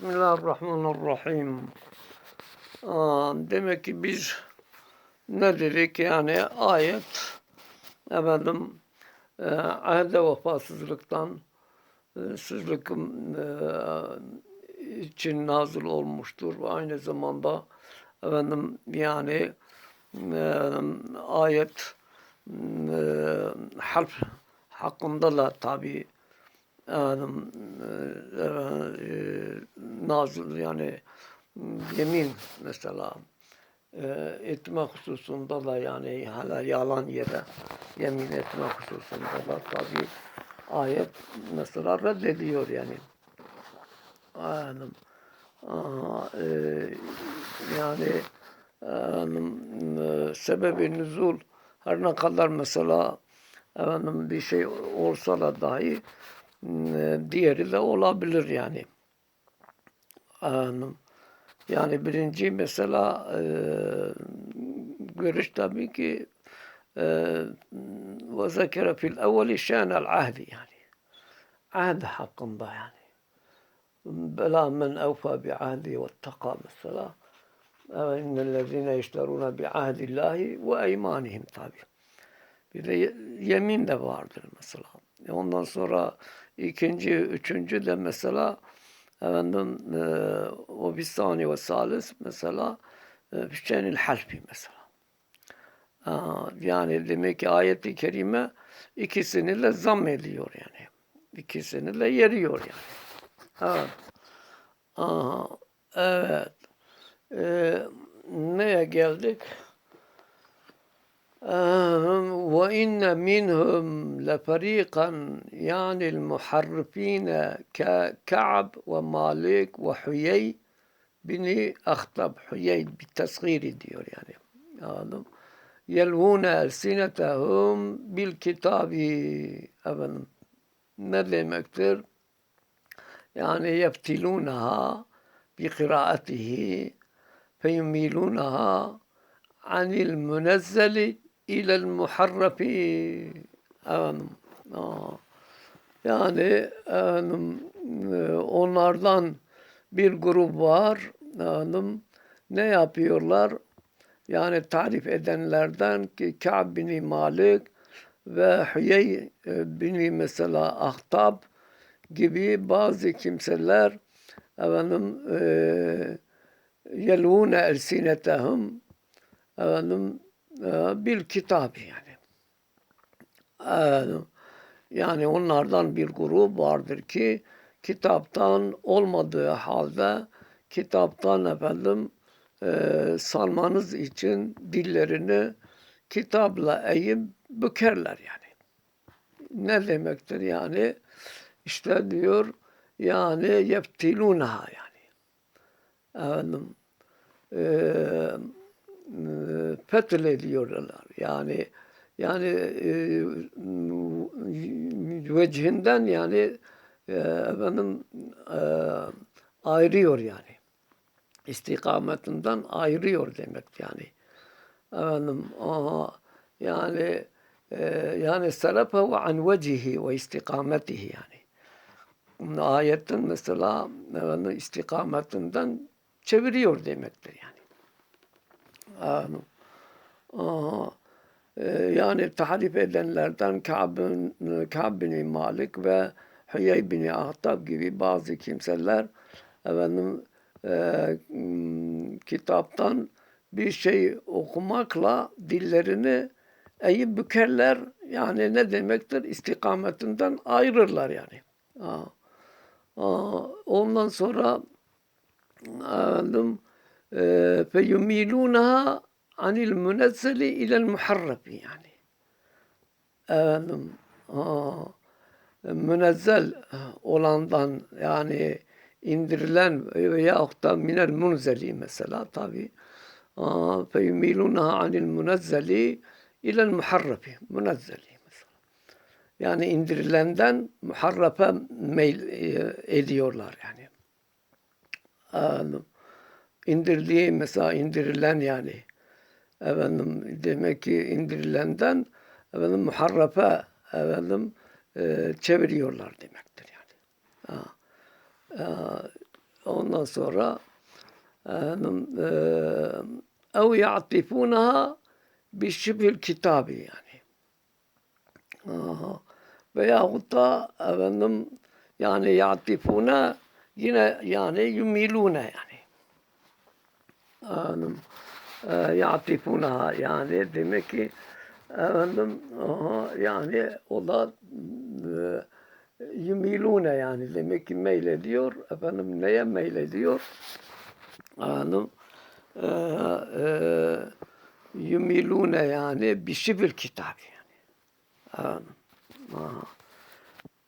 Bismillahirrahmanirrahim. Aa, demek ki biz ne dedik yani ayet efendim e, ahde vefasızlıktan e, sızlık e, için nazil olmuştur. Aynı zamanda efendim yani e, ayet e, harp hakkında da tabi efendim e, e, nazil yani yemin mesela e, etme hususunda da yani hala yalan yere yemin etme hususunda da tabi ayet mesela reddediyor yani. Efendim, aa, e, yani efendim, e, sebebi nüzul her ne kadar mesela efendim bir şey olsa da dahi e, diğeri de olabilir yani. Yani birinci mesela e, görüş tabii ki e, ve zekere fil evveli şânel ahdi yani. Ahd hakkında yani. Bela men evfa bi ahdi ve taka mesela. İnnellezine yeşteruna bi ahdillahi ve eymanihim tabi. Bir de yemin de vardır mesela. E ondan sonra ikinci, üçüncü de mesela efendim e, o bir sani ve salis mesela e, Hüseyin'il halfi mesela. Aa, yani demek ki ayet-i kerime ikisini de zam ediyor yani. İkisini de yeriyor yani. Evet. Aha, evet. Ee, neye geldik? وإن منهم لفريقا يعني المحرفين ككعب ومالك وحيي بني أخطب. حيي بتصغير ديور يعني يلوون ألسنتهم بالكتاب أبن نبي مكتر يعني يفتلونها بقراءته فيميلونها عن المنزل ilel muharrafi. Efendim yani efendim, onlardan bir grup var. Efendim, ne yapıyorlar? Yani tarif edenlerden ki Ka'b bin Malik ve Hüyey bin mesela Ahtab gibi bazı kimseler efendim e, yelvune elsinetehum efendim e, bil kitabı yani. Efendim, yani onlardan bir grup vardır ki kitaptan olmadığı halde kitaptan efendim e, sanmanız için dillerini kitapla eğip bükerler yani. Ne demektir yani? İşte diyor yani yeftilunaha yani. Efendim e, e, fethel ediyorlar. Yani yani e, vecihinden yani e, efendim e, ayırıyor yani. İstikametinden ayırıyor demek yani. Efendim aha, yani e, yani sarafa an vecihi ve istikametihi yani. Ayetin mesela efendim, istikametinden çeviriyor demektir yani. Efendim, aha, e, yani tahrif edenlerden Ka'b Ka'b bin Malik ve Hüyey bin Ahtab gibi bazı kimseler efendim e, kitaptan bir şey okumakla dillerini eğip bükerler. Yani ne demektir? İstikametinden ayırırlar yani. Aa, aa, ondan sonra efendim fe yumilunaha anil münezzeli ilel muharrabi yani. Efendim aa, münezzel olandan yani indirilen veya da minel munzeli mesela tabi. Feyumilunha anil munezzeli ilel muharrafi. Munezzeli mesela. Yani indirilenden muharrafe meyl ediyorlar yani. Anladım. İndirdiği mesela indirilen yani efendim demek ki indirilenden efendim muharrafe efendim e, çeviriyorlar demektir yani. Ha. Ondan ondan sonra efendim, eee ev ya'tifunaha bi şibhil kitabı yani. Aha. Veyahut da efendim yani ya'tifuna yine yani yumilune yani. Efendim, ya'tifunaha yani demek ki efendim yani o da eee yumilune yani demek ki meylediyor. Efendim neye meylediyor? Efendim eee eee yumilune yani bişibil kitabı yani. Efendim. Aha.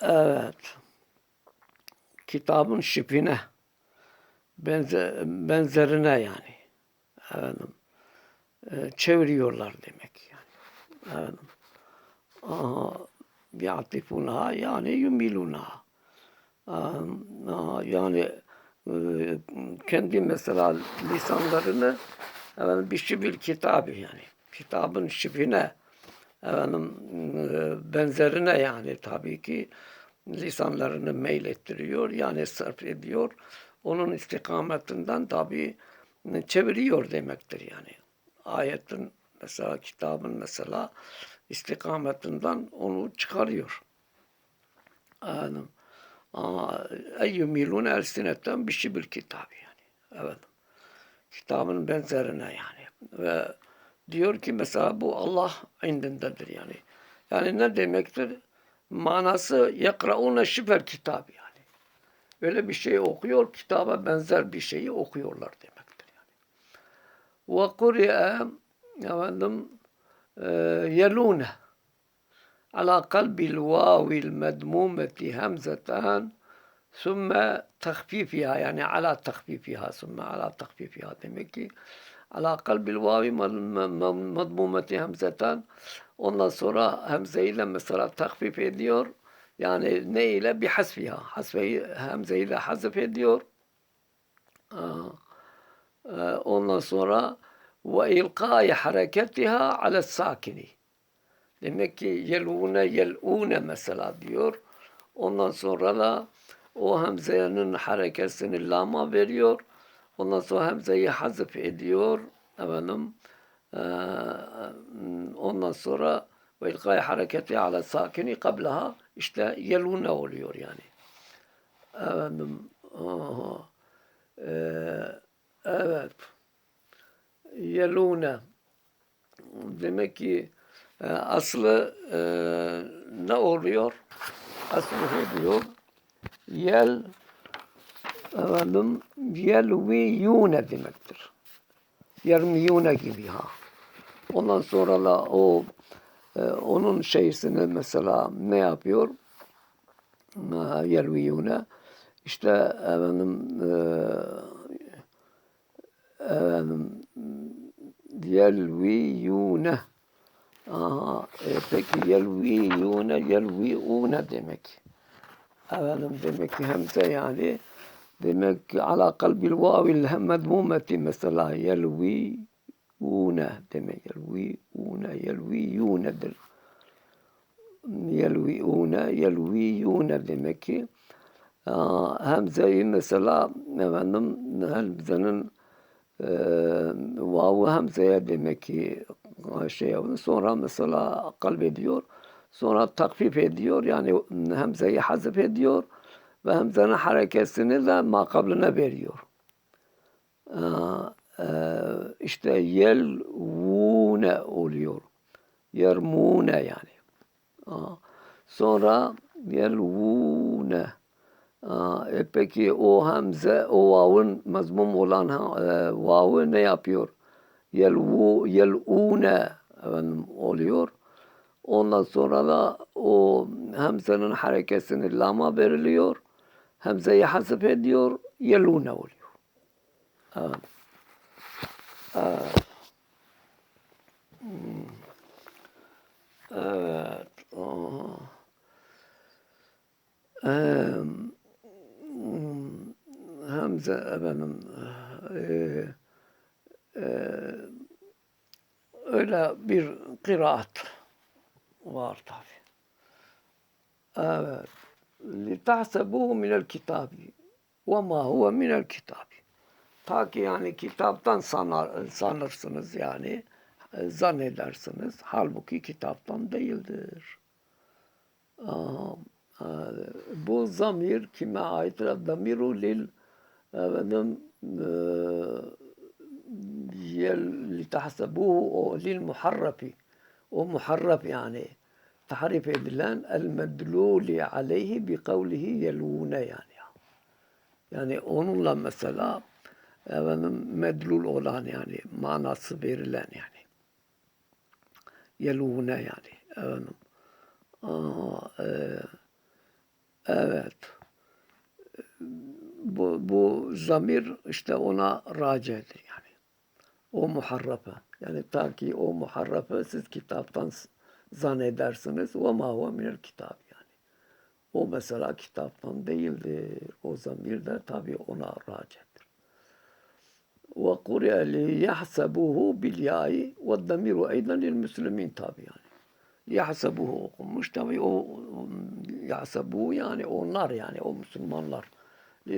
Evet. Kitabın şipine benze, benzerine yani. Efendim. Eee, çeviriyorlar demek yani. Efendim. Aha. Ya'tifunaha yani yumilunaha. Aha, Yani eee, kendi mesela lisanlarını efendim bir şibil kitabı yani. Kitabın şibine efendim eee, benzerine yani tabii ki lisanlarını meylettiriyor yani sarf ediyor. Onun istikametinden tabii çeviriyor demektir yani. Ayetin mesela kitabın mesela istikametinden onu çıkarıyor. Efendim. Ama eyyumilun elsinetten bir şibil kitabı yani. Evet. Kitabın benzerine yani. Ve diyor ki mesela bu Allah indindedir yani. Yani ne demektir? Manası yakrauna şifer kitabı yani. Öyle bir şey okuyor, kitaba benzer bir şeyi okuyorlar demektir وقرئ أظن آه، يلونه على قلب الواو المدمومة همزتان ثم تخفيفها يعني على تخفيفها ثم على تخفيفها تمكي على قلب الواو مضمومة همزتان. أن صورة همزة إلى مثلا تخفيف ديور يعني نيلة بحذفها حذف همزة إلى حذف ديور آه. Ondan sonra ve ilkai hareketiha ala sakini. Demek ki yelune yelune mesela diyor. Ondan sonra da o hemzenin harekesini lama veriyor. Ondan sonra hemzeyi hazif ediyor. Efendim, ee, ondan sonra ve ilkai hareketi ala sakini kablaha işte yelune oluyor yani. Efendim, aha, ee, evet yelune. Demek ki e, aslı e, ne oluyor? Aslı oluyor. Yel efendim yelviyune demektir. Yermiyune gibi ha. Ondan sonra da o e, onun şeysini mesela ne yapıyor? Yerviyune. İşte efendim e, yelviyune Aha, e, peki yelviyune yelviune demek. Efendim demek ki hemze yani demek ki ala kalbil vavil medmumeti mesela yelviune demek yelviune yelviyunedir. Yelviune yelviyune demek ki hemzeyi mesela efendim hemzenin e, vavu hemzeye demek ki şey yapıyor. Sonra mesela kalbediyor. Sonra takfif ediyor. Yani hemzeyi hazif ediyor. Ve hemzenin harekesini de makabline veriyor. Ee, e, işte yelvune oluyor. Yermune yani. Aa, sonra yelvune. E peki o hamze, o vavun mazmum olan e, vavu ne yapıyor? Yelvu, yelune efendim, oluyor. Ondan sonra da o hamzenin harekesini lama veriliyor. Hamzeyi hasip ediyor. Yelune oluyor. Evet. Evet. Evet. Aha. Hamza efendim e, e, öyle bir kıraat var tabi. Evet. لِتَحْسَبُهُ مِنَ الْكِتَابِ وَمَا هُوَ مِنَ الْكِتَابِ Ta ki yani kitaptan sanar, sanırsınız yani e, zannedersiniz. Halbuki kitaptan değildir. Aa, e, bu zamir kime aittir? Zamiru lil efendim e, litahsebuhu o lil muharrafi o muharraf yani tahrif edilen el medluli aleyhi bi kavlihi yelune yani. Yani onunla mesela efendim medlul olan yani manası verilen yani. Yelune yani efendim. Aa, e, evet. Bu, bu zamir işte ona racidir yani. O muharrafa. Yani ta ki o muharrafa siz kitaptan zannedersiniz. Ve ma minel kitab yani. O mesela kitaptan değildir. O zamir de tabi ona racidir. Ve kuri'e li yahsebuhu bil ya'i ve demiru eyden lil müslimin tabi yani. Yahsebuhu okunmuş tabi o yahsebuhu yani onlar yani o Müslümanlar.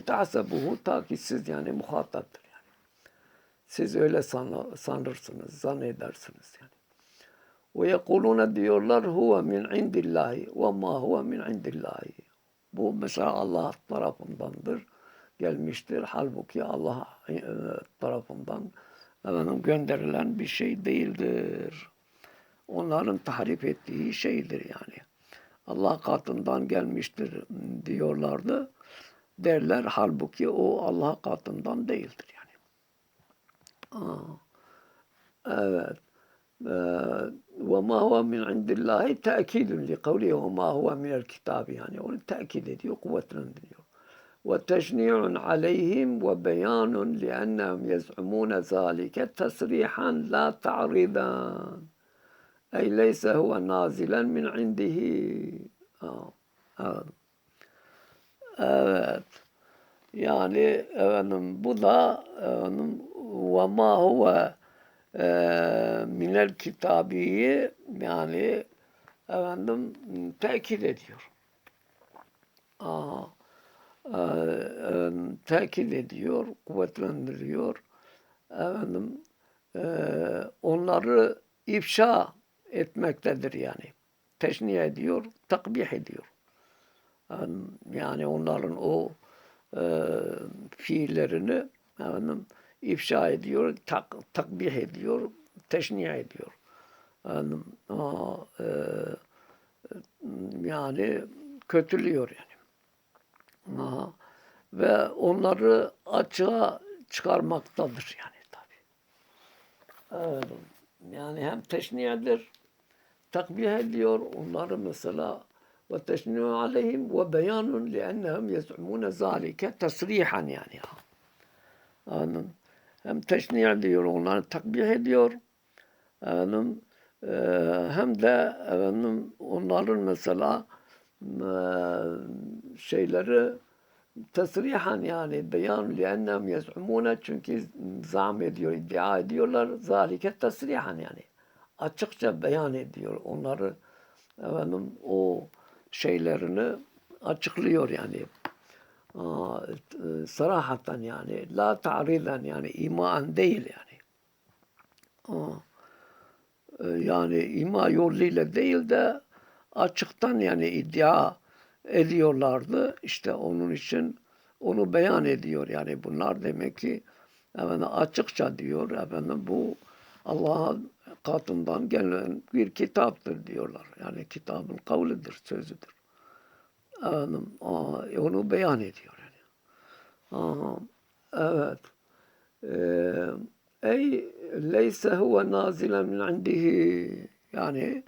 Tahsebuhu ta ki siz yani muhataptır yani. Siz öyle sanırsınız, zannedersiniz yani. Ve yekulune diyorlar huve min indillahi ve ma huve min indillahi. Bu mesela Allah tarafındandır gelmiştir. Halbuki Allah e, tarafından efendim, gönderilen bir şey değildir. Onların tahrif ettiği şeydir yani. Allah katından gelmiştir diyorlardı derler. Halbuki o Allah katından değildir yani. Aa, evet. Ee, ve ma huve min indillahi tekidun li kavli ve ma huve minel kitabı yani onu tekid ediyor, kuvvetlendiriyor. Ve teşni'un aleyhim ve beyanun li ennehum yez'umune zâlike tesrihan la ta'ridan. Ey leyse huve nazilen min indihi. Aa, evet. Yani efendim bu da efendim ve ma huve minel kitabiyi yani efendim tekit ediyor. Aa, e, e, tekit ediyor, kuvvetlendiriyor. Efendim e, onları ifşa etmektedir yani. Teşniye ediyor, takbih ediyor. Yani onların o e, fiillerini efendim, ifşa ediyor, tak, takbih ediyor, teşniye ediyor. Yani, aa, e, yani kötülüyor yani. Aa, ve onları açığa çıkarmaktadır yani tabi. Evet, yani hem teşniyedir, takbih ediyor, onları mesela aleyhim ve beyanun liennehum yez'umune zalike tesrihan yani. Anladın? hem teşniye ediyor, onları takbih ediyor. Efendim, e, hem de efendim, onların mesela e, şeyleri tesrihan yani beyan liennem yez'umune çünkü zam ediyor, iddia ediyorlar. Zalike tesrihan yani. Açıkça beyan ediyor. Onları efendim o şeylerini açıklıyor yani. E, sarahatan yani la ta'ridan yani iman değil yani. E, yani ima yoluyla değil de açıktan yani iddia ediyorlardı. İşte onun için onu beyan ediyor. Yani bunlar demek ki efendim, açıkça diyor efendim bu Allah'ın katından gelen bir kitaptır diyorlar. Yani kitabın kavlidir, sözüdür. Efendim, onu beyan ediyor. Aha, evet. Ee, ey leyse huve nazilen min indihi yani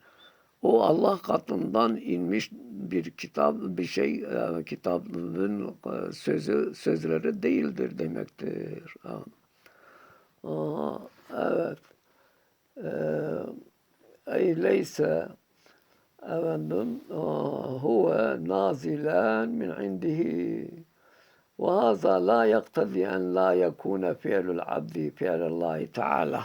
o Allah katından inmiş bir kitap bir şey e, kitabın e, sözü sözleri değildir demektir. Aha, evet. آه، أي ليس أبدا آه، هو نازلان من عنده. وهذا لا يقتضي أن لا يكون فعل العبد فعل الله تعالى.